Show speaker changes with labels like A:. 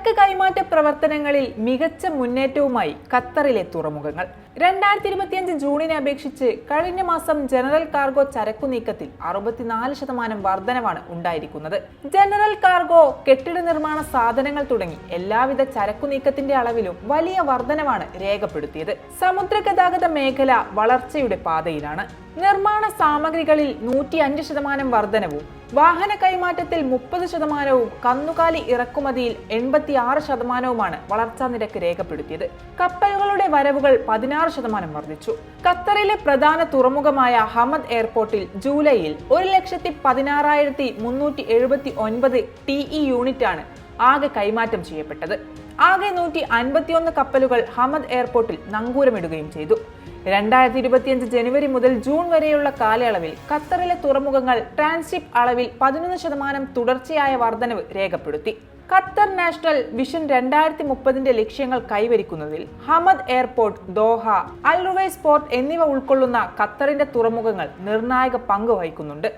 A: ചരക്ക് കൈമാറ്റ പ്രവർത്തനങ്ങളിൽ മികച്ച മുന്നേറ്റവുമായി ഖത്തറിലെ തുറമുഖങ്ങൾ. രണ്ടായിരത്തി ഇരുപത്തിയഞ്ച് ജൂണിനെ അപേക്ഷിച്ച് കഴിഞ്ഞ മാസം ജനറൽ കാർഗോ ചരക്കു നീക്കത്തിൽ അറുപത്തിനാല് ശതമാനം വർധനവാണ് ഉണ്ടായിരിക്കുന്നത്. ജനറൽ കാർഗോ കെട്ടിട നിർമ്മാണ സാധനങ്ങൾ തുടങ്ങി എല്ലാവിധ ചരക്കു നീക്കത്തിന്റെ അളവിലും വലിയ വർധനവാണ് രേഖപ്പെടുത്തിയത്. സമുദ്ര ഗതാഗത മേഖല വളർച്ചയുടെ പാതയിലാണ്. നിർമ്മാണ സാമഗ്രികളിൽ നൂറ്റി അഞ്ച് ശതമാനം വർധനവും വാഹന കൈമാറ്റത്തിൽ മുപ്പത് ശതമാനവും കന്നുകാലി ഇറക്കുമതിയിൽ എൺപത്തി ആറ് ശതമാനവുമാണ് വളർച്ചാ നിരക്ക് രേഖപ്പെടുത്തിയത്. കപ്പലുകളുടെ വരവുകൾ പതിനാറ് ശതമാനം വർദ്ധിച്ചു. ഖത്തറിലെ പ്രധാന തുറമുഖമായ ഹമദ് എയർപോർട്ടിൽ ജൂലൈയിൽ ഒരു ലക്ഷത്തി പതിനാറായിരത്തി മുന്നൂറ്റി എഴുപത്തി ഒൻപത് ടി ഇ യൂണിറ്റാണ് ആകെ കൈമാറ്റം ചെയ്യപ്പെട്ടത്. ആകെ നൂറ്റി അൻപത്തിയൊന്ന് കപ്പലുകൾ ഹമദ് എയർപോർട്ടിൽ നങ്കൂരമിടുകയും ചെയ്തു. രണ്ടായിരത്തി ഇരുപത്തിയഞ്ച് ജനുവരി മുതൽ ജൂൺ വരെയുള്ള കാലയളവിൽ ഖത്തറിലെ തുറമുഖങ്ങൾ ട്രാൻസ്ഷിപ്പ് അളവിൽ പതിനൊന്ന് ശതമാനം തുടർച്ചയായ വർധനവ് രേഖപ്പെടുത്തി. ഖത്തർ നാഷണൽ വിഷൻ രണ്ടായിരത്തി മുപ്പതിന്റെ ലക്ഷ്യങ്ങൾ കൈവരിക്കുന്നതിൽ Hamad airport Doha Al Ruwais port എന്നിവ ഉൾക്കൊള്ളുന്ന ഖത്തറിന്റെ തുറമുഖങ്ങൾ നിർണായക പങ്ക് വഹിക്കുന്നുണ്ട്.